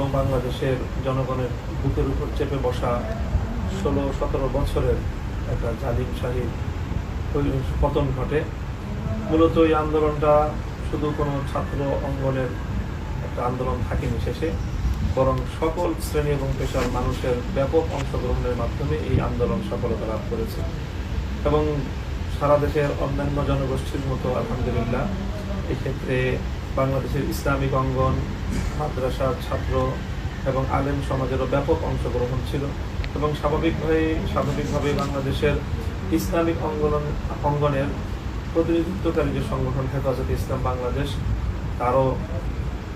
এবং বাংলাদেশের জনগণের বুকের উপর চেপে বসা ষোলো, সতেরো বছরের একটা জালিম শাহী পতন ঘটে। মূলত এই আন্দোলনটা শুধু কোনো ছাত্র অঙ্গনের একটা আন্দোলন থাকেনি শেষে, বরং সকল শ্রেণি এবং পেশার মানুষের ব্যাপক অংশগ্রহণের মাধ্যমে এই আন্দোলন সফলতা লাভ করেছে। এবং সারা দেশের অন্যান্য জনগোষ্ঠীর মতো আলহামদুলিল্লাহ, এক্ষেত্রে বাংলাদেশের ইসলামিক অঙ্গন মাদ্রাসার ছাত্র এবং আলেম সমাজেরও ব্যাপক অংশগ্রহণ ছিল এবং স্বাভাবিকভাবে স্বাভাবিকভাবে বাংলাদেশের ইসলামিক অঙ্গন অঙ্গনের প্রতিনিধিত্বকারী যে সংগঠন হেফাজতে ইসলাম বাংলাদেশ, তারও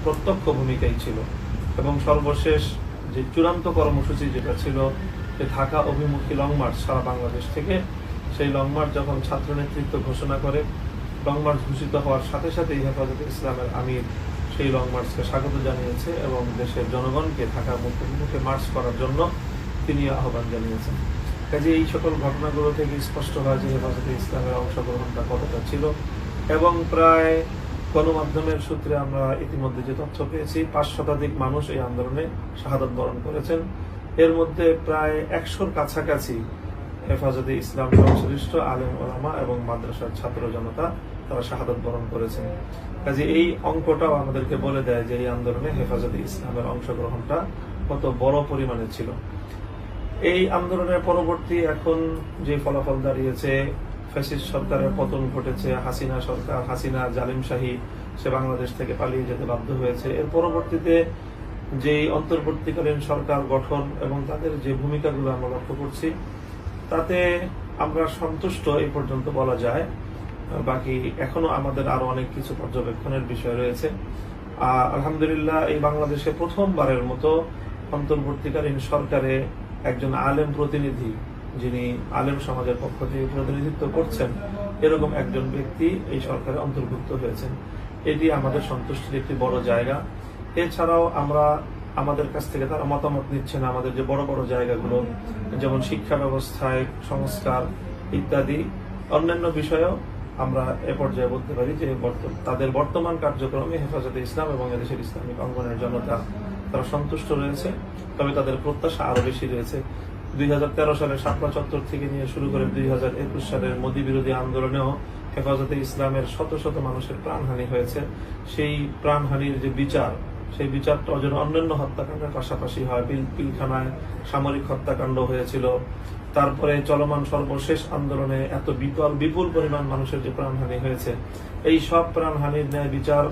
প্রত্যক্ষ ভূমিকাই ছিল এবং সর্বশেষ যে চূড়ান্ত কর্মসূচি যেটা ছিল যে ঢাকা অভিমুখী লং মার্চ সারা বাংলাদেশ থেকে, সেই লং মার্চ যখন ছাত্র নেতৃত্ব ঘোষণা করে লং মার্চ ঘোষিত হওয়ার সাথে সাথেই হেফাজতে ইসলামের আমির সেই লং মার্চকে স্বাগত জানিয়েছে এবং দেশের জনগণকে ঢাকা মুখে মার্চ করার জন্য তিনি আহ্বান জানিয়েছেন। কাজে এই সকল ঘটনাগুলো থেকে স্পষ্ট হয় যে হেফাজতে ইসলামের অংশগ্রহণটা কতটা ছিল এবং প্রায় গণমাধ্যমের সূত্রে আমরা ইতিমধ্যে যে তথ্য পেয়েছি, পাঁচ শতাধিক মানুষ এই আন্দোলনে শাহাদত বরণ করেছেন। এর মধ্যে প্রায় একশোর কাছাকাছি হেফাজতে ইসলাম সংশ্লিষ্ট আলেম ওলামা এবং মাদ্রাসার ছাত্র জনতা তারা শাহাদত বরণ করেছেন। কাজে এই অঙ্কটাও আমাদেরকে বলে দেয় যে এই আন্দোলনে হেফাজতে ইসলামের অংশগ্রহণটা কত বড় পরিমাণে ছিল। এই আন্দোলনের পরবর্তী এখন যে ফলাফল দাঁড়িয়েছে, ফ্যাসিস্ট সরকারের পতন ঘটেছে, হাসিনা সরকার, হাসিনা জালিম শাহী, সে বাংলাদেশ থেকে পালিয়ে যেতে বাধ্য হয়েছে। এর পরবর্তীতে যে অন্তর্বর্তীকালীন সরকার গঠন এবং তাদের যে ভূমিকাগুলো আমরা লক্ষ্য করছি তাতে আমরা সন্তুষ্ট এই পর্যন্ত বলা যায়। বাকি এখনও আমাদের আরও অনেক কিছু পর্যবেক্ষণের বিষয় রয়েছে। আলহামদুলিল্লাহ এই বাংলাদেশে প্রথমবারের মতো অন্তর্বর্তীকালীন সরকারে একজন আলেম প্রতিনিধি, যিনি আলেম সমাজের পক্ষ থেকে প্রতিনিধিত্ব করছেন, এরকম একজন ব্যক্তি এই সরকারে অন্তর্ভুক্ত হয়েছেন। এটি আমাদের সন্তুষ্টির একটি বড় জায়গা। এছাড়াও আমরা আমাদের কাছ থেকে তারা মতামত নিচ্ছে না আমাদের যে বড় বড় জায়গাগুলো, যেমন শিক্ষা ব্যবস্থায় সংস্কার ইত্যাদি, অন্যান্য বিষয়েও আমরা এ পর্যায়ে বলতে পারি যে তাদের বর্তমান কার্যক্রমে হেফাজতে ইসলাম এবং এদেশের ইসলামিক অঙ্গনের জনতা তারা সন্তুষ্ট রয়েছে। তবে তাদের প্রত্যাশা আরও বেশি রয়েছে। দুই হাজার তেরো সালের শাপলা চত্বর থেকে নিয়ে শুরু করে দুই হাজার একুশ সালের মোদী বিরোধী আন্দোলনেও হেফাজতে ইসলামের শত শত মানুষের প্রাণহানি হয়েছে। সেই প্রাণহানির যে বিচার সেই বিচারটা যেন অন্যান্য হত্যাকাণ্ডের পাশাপাশি হয়। পিল, পিলখানায় সামরিক হত্যাকাণ্ড হয়েছিল। তারপরে চলমান সর্বশেষ আন্দোলনে এত বিপুল বিপুল পরিমাণ মানুষের যে প্রাণহানি হয়েছে, এই সব প্রাণহানির ন্যায় বিচার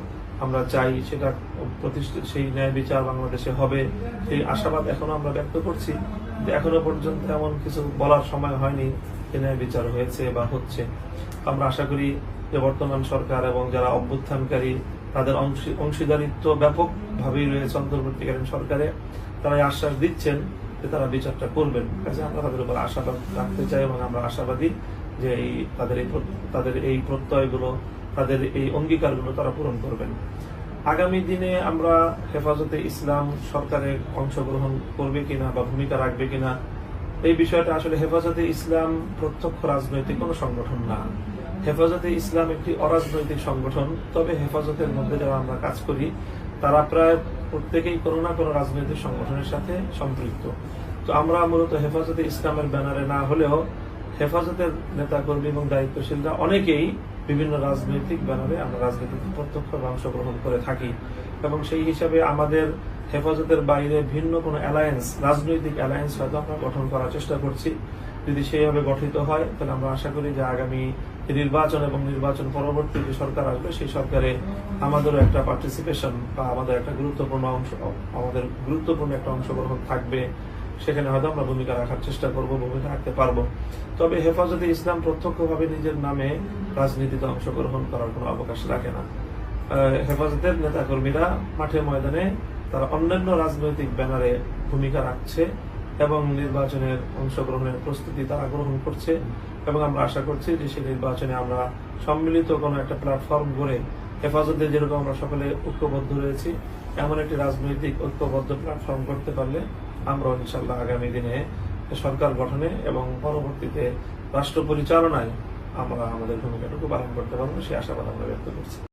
আমরা চাই। সেটা প্রতিষ্ঠিত, সেই ন্যায় বিচার বাংলাদেশে হবে। সেই আশাবাদ এখনও আমরা ব্যক্ত করছি এখনও পর্যন্ত এমন কিছু বলার সময় হয়নি যে ন্যায় বিচার হয়েছে বা হচ্ছে। আমরা আশা করি যে বর্তমান সরকার এবং যারা অভ্যুত্থানকারী তাদের অংশী- অংশীদারিত্ব ব্যাপকভাবেই রয়েছে অন্তর্বর্তীকালীন সরকারে। তারা আশ্বাস দিচ্ছেন যে তারা বিচারটা করবেন। কাজে আমরা তাদের উপর আশাবাদ রাখতে চাই এবং আমরা আশাবাদী যে এই তাদের এই তাদের এই প্রত্যয়গুলো, তাদের এই অঙ্গীকারগুলো তারা পূরণ করবেন। আগামী দিনে আমরা হেফাজতে ইসলাম সরকারের অংশগ্রহণ করবে কিনা বা ভূমিকা রাখবে কিনা, এই বিষয়টা আসলে হেফাজতে ইসলাম প্রত্যক্ষ রাজনৈতিক কোনো সংগঠন না। হেফাজতে ইসলাম একটি অরাজনৈতিক সংগঠন, তবে হেফাজতের মধ্যে যারা আমরা কাজ করি, তারা প্রায় প্রত্যেকেই কোনো না কোনো রাজনৈতিক সংগঠনের সাথে সম্পৃক্ত। তো আমরা মূলত হেফাজতে ইসলামের ব্যানারে না হলেও হেফাজতের নেতাকর্মী এবং দায়িত্বশীলরা অনেকেই বিভিন্ন রাজনৈতিক ব্যানারে আমরা রাজনীতিতে প্রত্যক্ষ অংশগ্রহণ করে থাকি। এবং সেই হিসাবে আমাদের হেফাজতের বাইরে ভিন্ন কোনো অ্যালায়েন্স, রাজনৈতিক অ্যালায়েন্স হয়তো আমরা গঠন করার চেষ্টা করছি। যদি সেইভাবে গঠিত হয়, তাহলে আমরা আশা করি যে আগামী নির্বাচন এবং নির্বাচন পরবর্তী যে সরকার আসবে, সেই সরকারে আমাদেরও একটা পার্টিসিপেশন বা আমাদের একটা গুরুত্বপূর্ণ অংশ, আমাদের গুরুত্বপূর্ণ একটা অংশগ্রহণ থাকবে। সেখানে হয়তো আমরা ভূমিকা রাখার চেষ্টা করব, ভূমিকা রাখতে পারব। তবে হেফাজতে ইসলাম প্রত্যক্ষভাবে নিজের নামে রাজনীতিতে অংশগ্রহণ করার কোনো অবকাশ রাখে না। হেফাজতের নেতাকর্মীরা মাঠে ময়দানে তারা অন্যান্য রাজনৈতিক ব্যানারে ভূমিকা রাখছে। এবং নির্বাচনের অংশগ্রহণের প্রস্তুতি তারা গ্রহণ করছে এবং আমরা আশা করছি যে সেই নির্বাচনে আমরা সম্মিলিত কোনো একটা প্ল্যাটফর্ম গড়ে হেফাজতে যেরকম আমরা সকলে ঐক্যবদ্ধ রয়েছি, এমন একটি রাজনৈতিক ঐক্যবদ্ধ প্ল্যাটফর্ম করতে পারলে আমরা ইনশাল্লাহ আগামী দিনে সরকার গঠনে এবং পরবর্তীতে রাষ্ট্র পরিচালনায় আমরা আমাদের ভূমিকাটুকু পালন করতে পারব, সেই আশাবাদ আমরা ব্যক্ত করছি।